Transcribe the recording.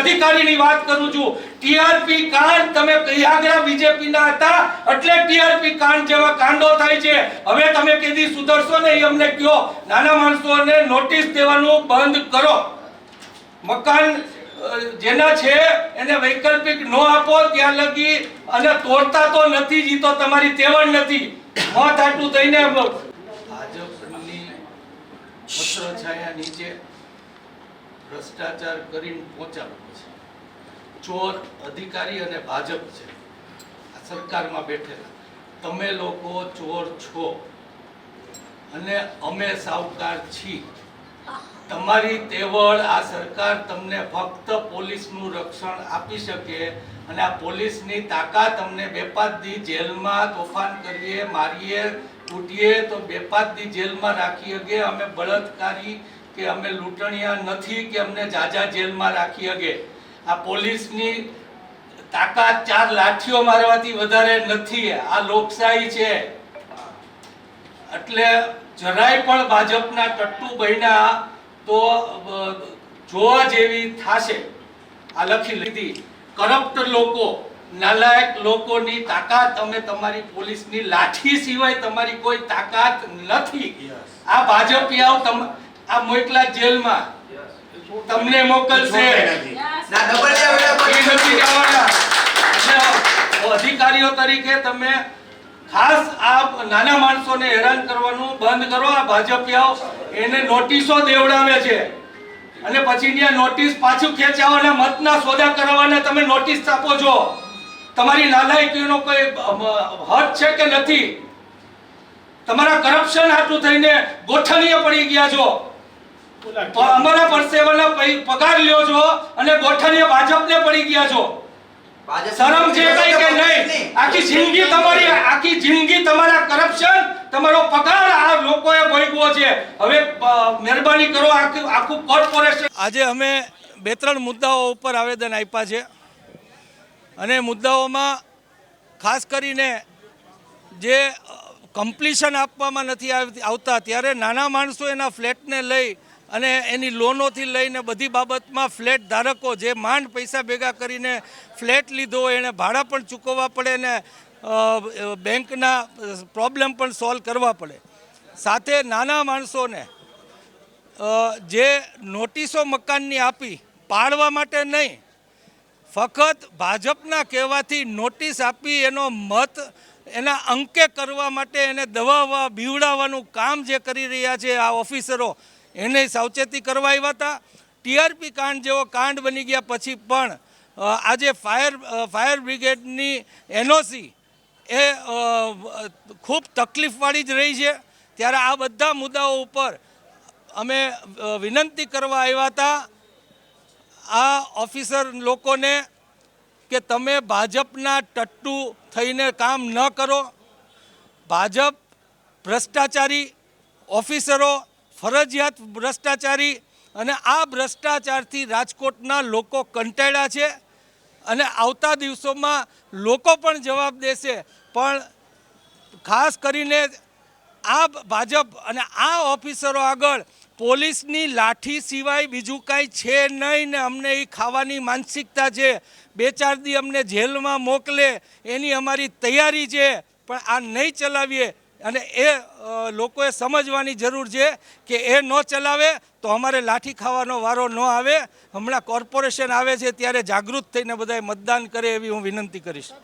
અધિકારીની વાત કરું છું. ટીઆરપી કાંડ તમે કયાગરા બીજેપી ના હતા, એટલે ટીઆરપી કાંડ જેવા કાંડો થાય છે. હવે તમે કેદી સુધરશો ને એ અમને કયો. નાના માણસોને નોટિસ દેવાનું બંધ કરો. મકાન જેના છે, એને વૈકલ્પિક નો આપો, ત્યાં લગી અને તોડતા તો નથી જીતો તમારી તેવડ નથી. મોત આટલું થઈને ભાજપની નીચે ભ્રષ્ટાચાર કરીને પહોંચાડવો છે ચોર અધિકારી અને ભાજપ છે. આ સરકારમાં બેઠેલા. તમે લોકો ચોર છો. અને અમે સાવકાર છીએ. તમારી તેવડ આ સરકાર તમને ફક્ત પોલીસનું રક્ષણ આપી શકે અને આ પોલીસની તાકાત અમને બેપાદ જેલમાં તોફાન કરીએ, મારીએ, કૂટીએ તો બેપાદ જેલમાં રાખી શકીએ અમે બળાત્કારી કે અમે લૂંટણિયા નથી કે અમને જાજા જેલમાં રાખી શકે આ પોલીસની તાકાત ચાર લાઠીઓ મારવાથી વધારે નથી. આ લોકશાહી છે. એટલે જરાય પણ ભાજપના ટટ્ટુ બન્યા તો જોવા જેવી થાશે. આ લખી લીધી. કરપ્ટ લોકો નાલાયક લોકોની તાકાત અમે તમારી પોલીસની લાઠી સિવાય તમારી કોઈ તાકાત નથી. આ ભાજપિયાઓ તમ આ મોકલા જેલમાં. તમને મોકલશે. અધિકારીઓ તરીકે તમે ખાસ આ નાના માણસોને હેરાન કરવાનું બંધ કરો. આ ભાજપિયાઓ એને નોટિસો દેવડાવે છે. અને પછી ત્યાં નોટિસ પાછું ખેંચાવાના મતના સોદા કરાવવાના તમે નોટિસ આપો છો. તમારી નાલાયકીનો કોઈ હદ છે કે નથી? તમારા કરપ્શન હાટું થઈને ગોઠણીએ પડી ગયા છો. અમારા પરસેવાના પગાર લ્યો છો અને ગોઠણીએ ભાજપને પડી ગયા છો. શરમ છે કઈ કે નહીં? આખી જિંદગી તમારી આખી જિંદગી તમારા કરપ્શન તમારો પગાર આ લોકોએ ભોગવો છે. હવે મહેરબાની કરો આખું આખું કોર્પોરેશન આજે અમે બે ત્રણ મુદ્દાઓ ઉપર આવેદન આપ્યા છે. અને મુદ્દાઓમાં ખાસ કરીને જે કમ્પ્લીશન આપવામાં નથી આવતા ત્યારે નાના માણસો એના ફ્લેટને લઈ અને એની લોનોથી લઈને બધી બાબતમાં ફ્લેટ ધારકો જે માંડ પૈસા ભેગા કરીને ફ્લેટ લીધો હોય એણે ભાડા પણ ચૂકવવા પડે ને બેંકના પ્રોબ્લેમ પણ સોલ્વ કરવા પડે. સાથે નાના માણસોને જે નોટિસો મકાનની આપી પાડવા માટે નહીં, ફક્ત ભાજપના કહેવાથી નોટિસ આપી એનો મત એના અંકે કરવા માટે એને દબાવવા, બીવડાવવાનું કામ જે કરી રહ્યા છે આ ઓફિસરો એને સાવચેતી કરવા આવ્યા હતા. ટીઆરપી કાંડ જેવો કાંડ બની ગયા પછી પણ આજે ફાયર ફાયર બ્રિગેડની એનઓસી એ ખૂબ તકલીફવાળી જ રહી છે. ત્યારે આ બધા મુદ્દાઓ ઉપર અમે વિનંતી કરવા આવ્યા હતા આ ઓફિસર લોકોને કે તમે ભાજપના ટટ્ટુ થઈને કામ ન કરો. ભાજપ ભ્રષ્ટાચારી ઓફિસરો ફરજિયાત ભ્રષ્ટાચારી અને આ ભ્રષ્ટાચારથી રાજકોટના લોકો કંટાળ્યા છે અને આવતા દિવસોમાં લોકો પણ જવાબ દેશે. પણ ખાસ કરીને આ ભાજપ અને આ ઓફિસરો આગળ પોલીસની લાઠી સિવાય બીજું કાંઈ છે નહીં ને અમને એ ખાવાની માનસિકતા છે. બે ચાર દી અમને જેલમાં મોકલે એની અમારી તૈયારી છે. પણ આ નહીં ચલાવીએ અને એ લોકોએ સમજવાની જરૂર છે કે એ ન ચલાવે તો અમારે લાઠી ખાવાનો વારો ન આવે. હમણાં કોર્પોરેશન આવે છે ત્યારે જાગૃત થઈને બધાએ મતદાન કરે એવી હું વિનંતી કરીશ.